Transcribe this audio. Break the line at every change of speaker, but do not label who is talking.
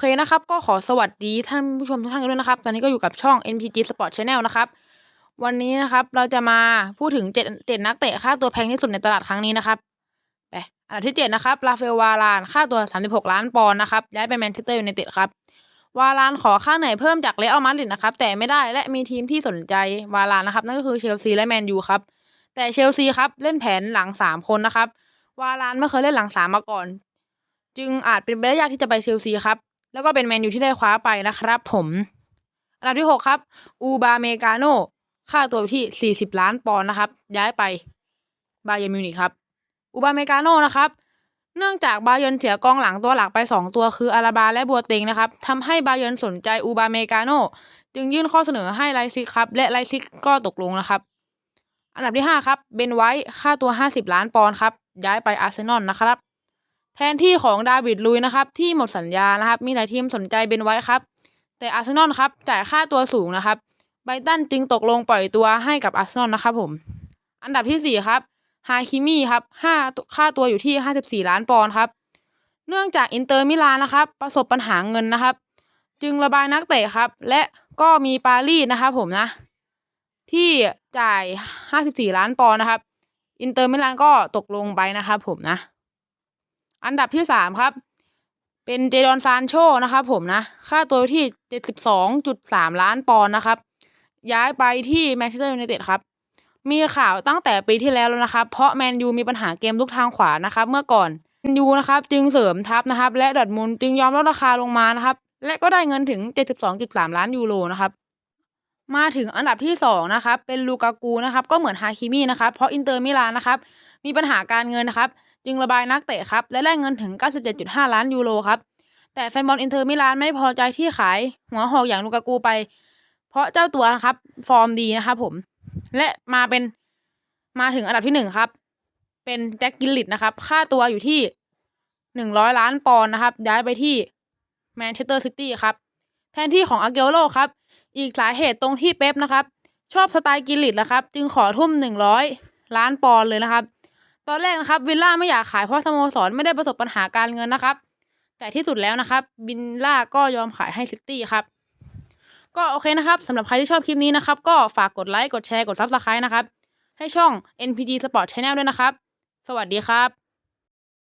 เคนะครับ ก็ขอสวัสดีท่านผู้ชมทุกท่านกันด้วยนะครับ ตอนนี้ก็อยู่กับช่อง NPG Sport Channel นะครับ วันนี้นะครับเราจะมาพูดถึงเจ็ดเจ็ดนักเตะค่าตัวแพงที่สุดในตลาดครั้งนี้นะครับไปอันดับที่เจ็ดนะครับราฟาเอลวาลานค่าตัว 36 ล้านปอนด์นะครับย้ายไปแมนเชสเตอร์ยูไนเต็ดครับวาลานขอค่าเหนื่อยเพิ่มจากเรอัลมาดริดนะครับ แต่ไม่ได้และมีทีมที่สนใจวาลานนะครับ นั่นก็คือเชลซีและแมนยูครับแต่เชลซีครับเล่นแผนหลังสามคนนะครับวาลานไม่เคยเล่นหลังสามมาก่อน จึงอาจเป็นไปได้ยากที่จะไปเชลซีครับ แล้วก็เป็นแมนยูที่ได้คว้าไปนะครับผม อันดับที่หกครับ อูบาเมกาโนค่าตัวที่ 40 ล้านปอนด์นะครับ ย้ายไปบาเยร์นมิวนิกครับ อูบาเมกาโนนะครับ เนื่องจากบาเยนเสียกองหลังตัวหลักไป 2 ตัวคืออาราบาและบัวเต็งนะครับทำให้บาเยนสนใจอูบาเมกาโนจึงยื่นข้อเสนอให้ไลซิกครับ และไลซิกก็ตกลงนะครับ อันดับที่ 5 ครับ เบนไวท์ค่าตัว 50 ล้านปอนด์ครับ ย้ายไปอาร์เซนอลนะครับ แทนที่ของดาวิดลุยนะครับ ที่หมดสัญญานะครับ มีหลายทีมสนใจเบนไวท์ครับ แต่อาร์เซนอลครับจ่ายค่าตัวสูงนะครับ ไบตันจึงตกลงปล่อยตัวให้กับอาร์เซนอลนะครับผม อันดับที่ 4 ครับฮาคิมี่ครับห้าค่าตัวอยู่ที่ 54 ล้านปอนด์ครับ เนื่องจากอินเตอร์มิลานนะครับ ประสบปัญหาเงินนะครับ จึงระบายนักเตะครับ และก็มีปารีสนะครับผมนะ ที่จ่าย 54 ล้านปอนด์นะครับ อินเตอร์มิลานก็ตกลงไปนะครับผมนะ อันดับที่3ครับ เป็นเจดอนซานโชนะครับผมนะ ค่าตัวที่72.3ล้านปอนด์นะครับ ย้ายไปที่แมนเชสเตอร์ยูไนเต็ดครับ มีข่าวตั้งแต่ปีที่แล้วแล้วนะครับ เพราะแมนยูมีปัญหาเกมลุกทางขวานะครับ เมื่อก่อนแมนยูนะครับจึงเสริมทัพนะครับ และดอทมุนจึงยอมลดราคาลงมานะครับ และก็ได้เงินถึง 72.3 ล้านยูโรนะครับมาถึงอันดับที่2นะครับเป็นลูกากูนะครับก็เหมือนฮาคิมี่นะครับเพราะอินเตอร์มิลานนะครับมีปัญหาการเงินนะครับ จึงระบายนักเตะครับ และได้เงินถึง 97.5 ล้านยูโรครับ แต่แฟนบอลอินเตอร์มิลานไม่พอใจที่ขายหัวหอกอย่างลูกากูไป เพราะเจ้าตัวนะครับ ฟอร์มดีนะครับผม และมาเป็นมาถึงอันดับที่หนึ่งครับ เป็นแจ็คกิลลิตนะครับ ค่าตัวอยู่ที่หนึ่งร้อยล้านปอนด์นะครับ ย้ายไปที่แมนเชสเตอร์ซิตี้ครับ แทนที่ของอาเกโรครับ อีกสาเหตุตรงที่เป๊ปนะครับ ชอบสไตล์กิลลิตนะครับ จึงขอทุ่มหนึ่งร้อยล้านปอนด์เลยนะครับ ตอนแรกนะครับวิลล่าไม่อยากขายเพราะสโมสรไม่ได้ประสบปัญหาการเงินนะครับ แต่ที่สุดแล้วนะครับวิลล่าก็ยอมขายให้ซิตี้ครับ ก็โอเคนะครับสำหรับใครที่ชอบคลิปนี้นะครับ ก็ฝากกดไลค์กดแชร์กดซับสไครต์นะครับ ให้ช่อง NPG Sport Channel ด้วยนะครับ สวัสดีครับ